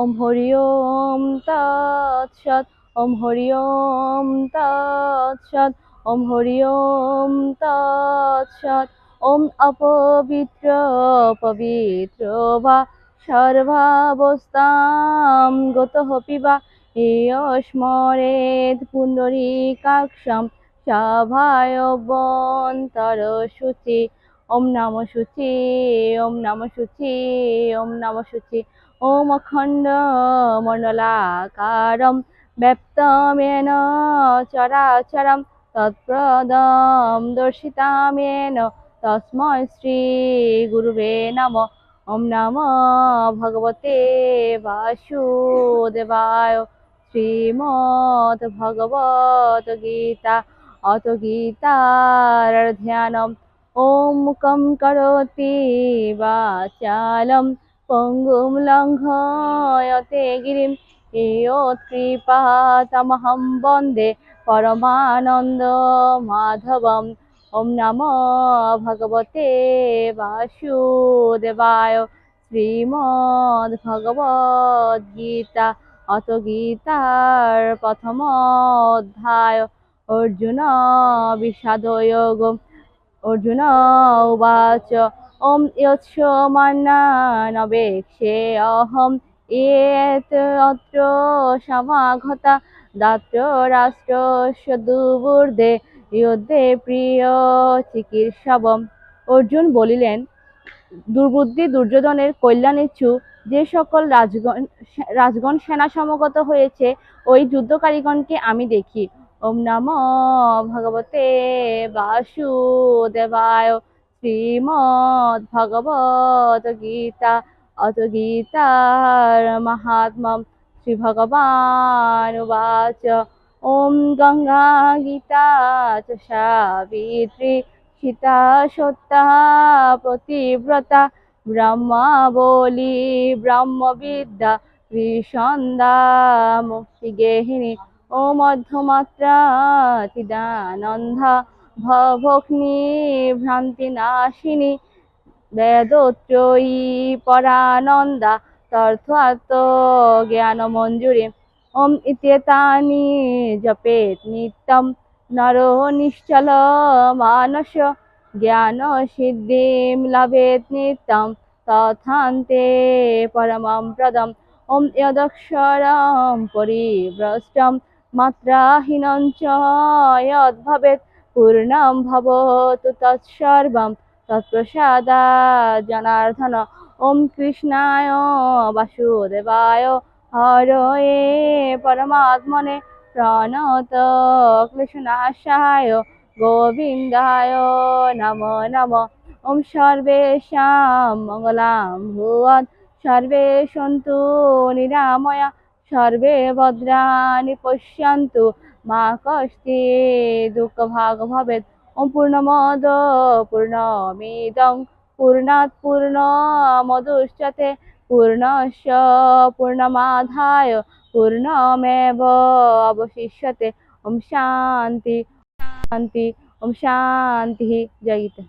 ওম হরি ওম তৎসৎ ওম হরি ওম তৎসৎ ওম হরি ওম তৎসৎ ওম অপবিত্র পবিত্র বা সর্বাবস্থাম গতঃ পিবা এয় স্মরেদ পুণ্ডরীকাক্ষম সভায়বন্তর শুচি ওম নম শুচি, ওম নম শুচি, ওম নম শুচি। ওম অখণ্ড মণ্ডলাকারম ব্যপ্তমেন চরাচরম তৎপ্রদম দর্শিতামেন তস্মৈ শ্রী গুরুবে নম। ওম নম ভগবতে বাসুদেবায় শ্রীমদ্ ভগবত গীতা। অত গীতার ধ্যানম ওম মুখম করোতি বাচালম পঙ্গুম লঙ্ঘয়তে গিরিম কৃপাতমহম বন্দে পরমানন্দ মাধবম ওম নম ভগবতে বাসুদেবায় শ্রীমদ্ ভগবদ গীতা অত গীতার প্রথম অধ্যায় অর্জুন বিষাদ বিষাদয়োগ অর্জুন উবাচ ওম যৎস মান্নানবেক্ষে অহম এত অত্র সমাগতা দাত্র রাষ্ট্র দুবুর্দে যুদ্ধে প্রিয় চিকিৎসবম। অর্জুন বলিলেন, দুর্বুদ্ধি দুর্যোধনের কল্যাণ ইচ্ছু যে সকল রাজগণ রাজগণ সেনা সমগত হয়েছে, ওই যুদ্ধকারীগণকে আমি দেখি। ওম নম ভগবতে বাসুদেবায় শ্রীমদ্ ভগবত গীতা, অত গীতার মাহাত্ম্যম শ্রী ভগবান উবাচ। ওম গঙ্গা গীতা চ সাবিত্রী সীতা সত্যা প্রতিব্রতা ব্রহ্মা বলি ব্রহ্মবিদ্যা ত্রিসন্ধা মুক্তিগেহিনী ও মধ্যমাত্রা চিদানন্দা ভবগ্নি ভ্রান্তি নাশিনী বেদত্রয়ী পরানন্দা তর্থার্থ জ্ঞান মঞ্জুরি ওম ইত্যেতানি জপেত নিত্যম নরো নিশ্চল মানস জ্ঞান সিদ্ধিম লভেত নিত্যম তথান্তে পরমম প্রদম। ওম যদক্ষরম পরিভ্রষ্টম মাত্রাহীনং চ যদ্ভবেৎ পূর্ণম ভবতু তৎসর্বম তৎপ্রসাদা জনার্দন। ওম কৃষ্ণায় বাসুদেবায় হরয়ে পরমাত্মনে প্রণত ক্লেশনাশায় গোবিন্দায় নম নম। ওম সর্বেষাং মঙ্গলাং ভুবৎ সর্বে সন্তু নিরাময়া। সর্বে ভদ্রাণি পশ্যন্তু মা কষ্টি দুঃখভাগ ভবেৎ ওম পূর্ণমদ পূর্ণমিদং পূর্ণাৎ পূর্ণমদুষ্যতে পূর্ণস্য পূর্ণমাধায় পূর্ণমেব অবশিষ্যতে ওম শান্তি শান্তি ওম শান্তি জয় গীতা